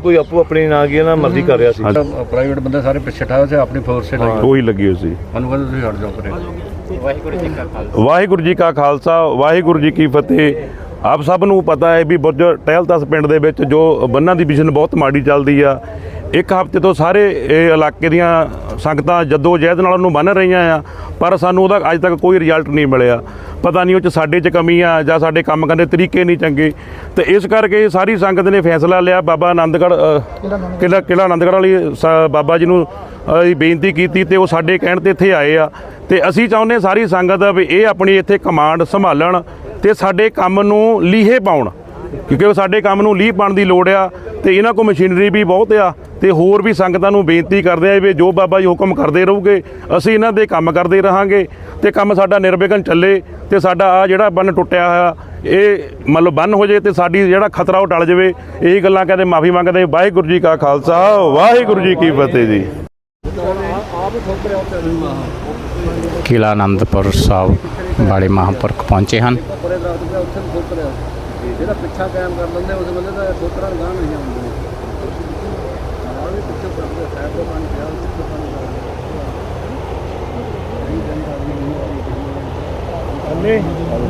ਕੋਈ ਆਪੋ ਆਪਣੀ ਨਾ ਕੀ ਨਾ ਮਰਜ਼ੀ ਕਰ ਰਿਹਾ ਸੀ। ਪ੍ਰਾਈਵੇਟ ਬੰਦੇ ਸਾਰੇ ਪਿੱਛੇ ਠਾਏ ਸੀ ਆਪਣੀ ਫੋਰਸ ਸੇ। ਲਾਈ ਉਹੀ ਲੱਗੀ ਹੋਈ ਸੀ। ਮੈਨੂੰ ਕਹਿੰਦੇ ਤੁਸੀਂ ਹਟ ਜਾਓ ਪਰੇ ਵਾਹਿਗੁਰੂ ਜੀ ਕਾ ਖਾਲਸਾ। ਵਾਹਿਗੁਰੂ ਜੀ ਕੀ ਫਤਿਹ। ਆਪ ਸਭ ਨੂੰ ਪਤਾ ਹੈ ਵੀ ਬੁਰਜ ਟਹਿਲਤਸ ਪਿੰਡ ਦੇ ਵਿੱਚ ਜੋ ਬੰਨਾਂ ਦੀ ਵਿਸ਼ਨ ਬਹੁਤ ਮਾੜੀ ਚੱਲਦੀ ਆ। ਇੱਕ ਹਫ਼ਤੇ ਤੋਂ ਸਾਰੇ ਇਹ ਇਲਾਕੇ ਦੀਆਂ ਸੰਗਤਾਂ ਜੱਦੋ ਜਹਿਦ ਨਾਲ ਉਹਨੂੰ ਬੰਨ ਰਹੀਆਂ ਆ ਪਰ ਸਾਨੂੰ ਉਹਦਾ ਅੱਜ ਤੱਕ ਕੋਈ ਰਿਜ਼ਲਟ ਨਹੀਂ ਮਿਲਿਆ। ਪਤਾ ਨਹੀਂ ਉਹ ਚ ਸਾਡੇ ਚ ਕਮੀ ਆ ਜਾਂ ਸਾਡੇ ਕੰਮ ਕਰਨ ਦੇ ਤਰੀਕੇ ਨਹੀਂ ਚੰਗੇ। ਤੇ ਇਸ ਕਰਕੇ ਸਾਰੀ ਸੰਗਤ ਨੇ ਫੈਸਲਾ ਲਿਆ। ਬਾਬਾ ਆਨੰਦਗੜ੍ਹ ਅ, ਕਿਲ੍ਹਾ ਕਿਲ੍ਹਾ ਆਨੰਦਗੜ੍ਹ ਵਾਲੀ ਸ- ਬਾਬਾ ਜੀ ਨੂੰ ਬੇਨਤੀ ਕੀਤੀ ਤੇ ਉਹ ਸਾਡੇ ਕਹਿਣ ਤੇ ਇੱਥੇ ਆਏ ਆ। ਤੇ ਅਸੀਂ ਚਾਹੁੰਦੇ ਸਾਰੀ ਸੰਗਤ ਵੀ ਇਹ ਆਪਣੀ ਇੱਥੇ ਕਮਾਂਡ ਸੰਭਾਲਣ ਤੇ ਸਾਡੇ ਕੰਮ ਨੂੰ ਲੀਹੇ ਪਾਉਣ। ਕਿਉਂਕਿ ਉਹ ਸਾਡੇ ਕੰਮ ਨੂੰ ਲੀਹ ਪਾਉਣ ਦੀ ਲੋੜ ਆ ਤੇ ਇਹਨਾਂ ਕੋਲ ਮਸ਼ੀਨਰੀ ਵੀ ਬਹੁਤ ਆ ਤੇ ਹੋਰ ਵੀ ਸੰਗਤਾਂ ਨੂੰ ਬੇਨਤੀ ਕਰਦੇ ਆ ਵੀ ਜੋ ਬਾਬਾ ਜੀ ਹੁਕਮ ਕਰਦੇ ਰਹੋਗੇ, ਅਸੀਂ ਇਹਨਾਂ ਦੇ ਕੰਮ ਕਰਦੇ ਰਹਾਂਗੇ ਤੇ ਕੰਮ ਸਾਡਾ ਨਿਰਵਿਘਨ ਚੱਲੇ ਤੇ ਸਾਡਾ ਆ ਜਿਹੜਾ ਬੰਨ ਟੁੱਟਿਆ ਹੋਇਆ, ਇਹ ਮਤਲਬ ਬੰਨ ਹੋ ਜੇ ਤੇ ਸਾਡੀ ਜਿਹੜਾ ਖਤਰਾ ਉਹ ਟਲ ਜਾਵੇ। ਇਹੀ ਗੱਲਾਂ ਕਹਿੰਦੇ, ਮਾਫੀ ਮੰਗਦੇ, ਵਾਹਿਗੁਰੂ ਜੀ ਕਾ ਖਾਲਸਾ, ਵਾਹਿਗੁਰੂ ਜੀ ਕੀ ਫਤਿਹ ਜੀ। ਕਿਲ੍ਹਾ ਆਨੰਦਪੁਰ ਸਾਹਿਬ ਵਾਲੇ ਮਹਾਂਪੁਰਖ ਪਹੁੰਚੇ ਹਨ। ਜਿਹੜਾ ਪਿੱਛਾ ਕਾਇਮ ਕਰ ਲੈਂਦੇ ਉਸ ਬੰਦੇ ਦਾ ਠੋਕਰਾਂ ਗਾਂ ਨਹੀਂ ਆਉਂਦੇ। ਨਾਲ ਵੀ ਪਿੱਛੇ ਕਰਦੇ ਸਾਹਿਬ ਤੋਂ ਪਾਣੀ ਪਿਆ ਉੱਥੇ ਪਾਣੀ ਅੰਨੇ